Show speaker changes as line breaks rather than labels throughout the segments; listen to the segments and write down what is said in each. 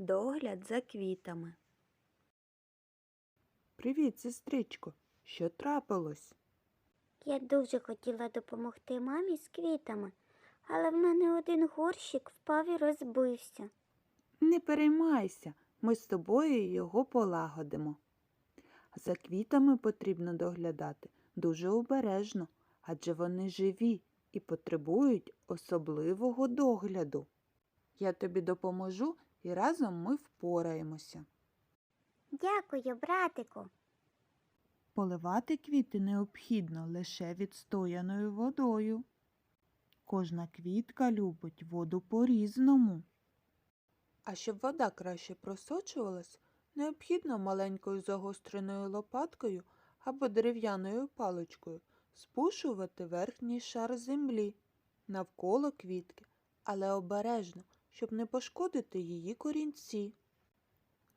Догляд за квітами.
Привіт, сестричко. Що трапилось?
Я дуже хотіла допомогти мамі з квітами, але в мене один горщик впав і розбився.
Не переймайся, ми з тобою його полагодимо. За квітами потрібно доглядати дуже обережно, адже вони живі і потребують особливого догляду. Я тобі допоможу і разом ми впораємося.
Дякую, братику.
Поливати квіти необхідно лише відстояною водою. Кожна квітка любить воду по-різному. А щоб вода краще просочувалась, необхідно маленькою загостреною лопаткою або дерев'яною паличкою спушувати верхній шар землі навколо квітки, але обережно, щоб не пошкодити її корінці.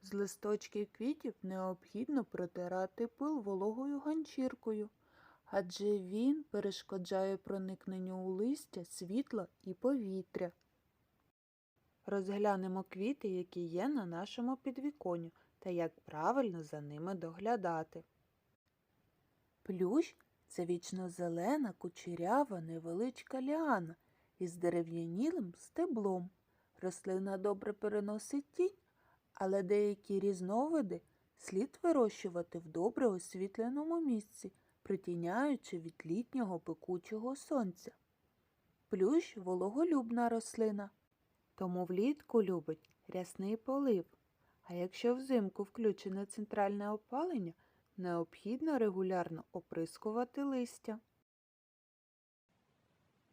З листочків квітів необхідно протирати пил вологою ганчіркою, адже він перешкоджає проникненню у листя світла і повітря. Розглянемо квіти, які є на нашому підвіконню, та як правильно за ними доглядати. Плющ це вічно-зелена, кучерява, невеличка ліана із дерев'янілим стеблом. Рослина добре переносить тінь, але деякі різновиди слід вирощувати в добре освітленому місці, притіняючи від літнього пекучого сонця. Плющ вологолюбна рослина, тому влітку любить рясний полив. А якщо взимку включене центральне опалення, необхідно регулярно оприскувати листя.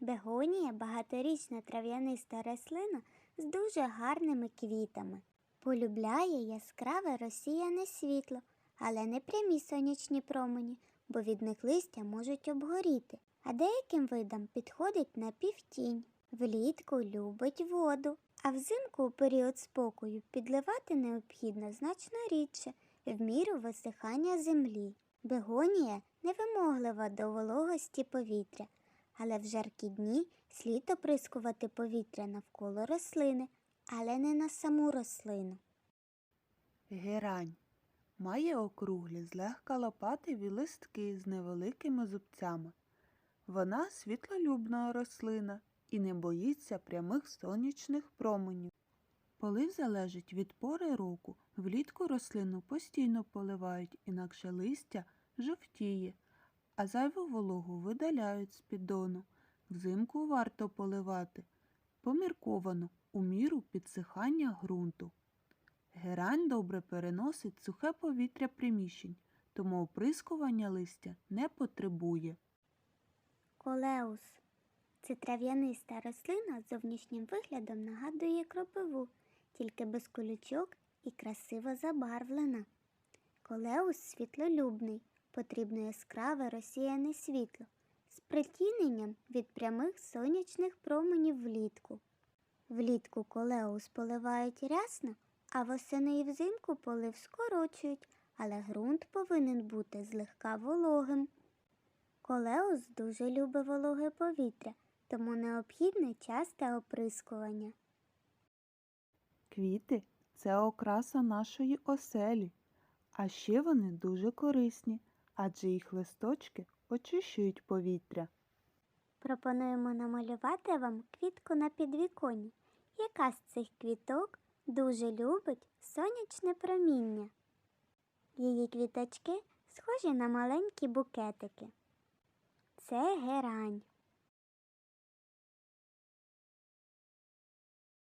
Бегонія багаторічна трав'яниста рослина з дуже гарними квітами. Полюбляє яскраве розсіяне світло, але не прямі сонячні промені, бо від них листя можуть обгоріти, а деяким видам підходить на півтінь. Влітку любить воду, а взимку у період спокою підливати необхідно значно рідше, в міру висихання землі. Бегонія невимоглива до вологості повітря, але в жаркі дні слід оприскувати повітря навколо рослини, але не на саму рослину.
Герань має округлі, злегка лопативі листки з невеликими зубцями. Вона світлолюбна рослина і не боїться прямих сонячних променів. Полив залежить від пори року. Влітку рослину постійно поливають, інакше листя жовтіє, а зайву вологу видаляють з піддону. Взимку варто поливати помірковано у міру підсихання ґрунту. Герань добре переносить сухе повітря приміщень, тому оприскування листя не потребує.
Колеус це трав'яниста рослина з зовнішнім виглядом нагадує кропиву, тільки без колючок і красиво забарвлена. Колеус світлолюбний, потрібно яскраве розсіяне світло з притіненням від прямих сонячних променів влітку. Влітку колеус поливають рясно, а восени і взимку полив скорочують, але ґрунт повинен бути злегка вологим. Колеус дуже любить вологе повітря, тому необхідне часте оприскування.
Квіти це окраса нашої оселі, а ще вони дуже корисні, адже їх листочки очищують повітря.
Пропонуємо намалювати вам квітку на підвіконні, яка з цих квіток дуже любить сонячне проміння. Її квіточки схожі на маленькі букетики. Це герань.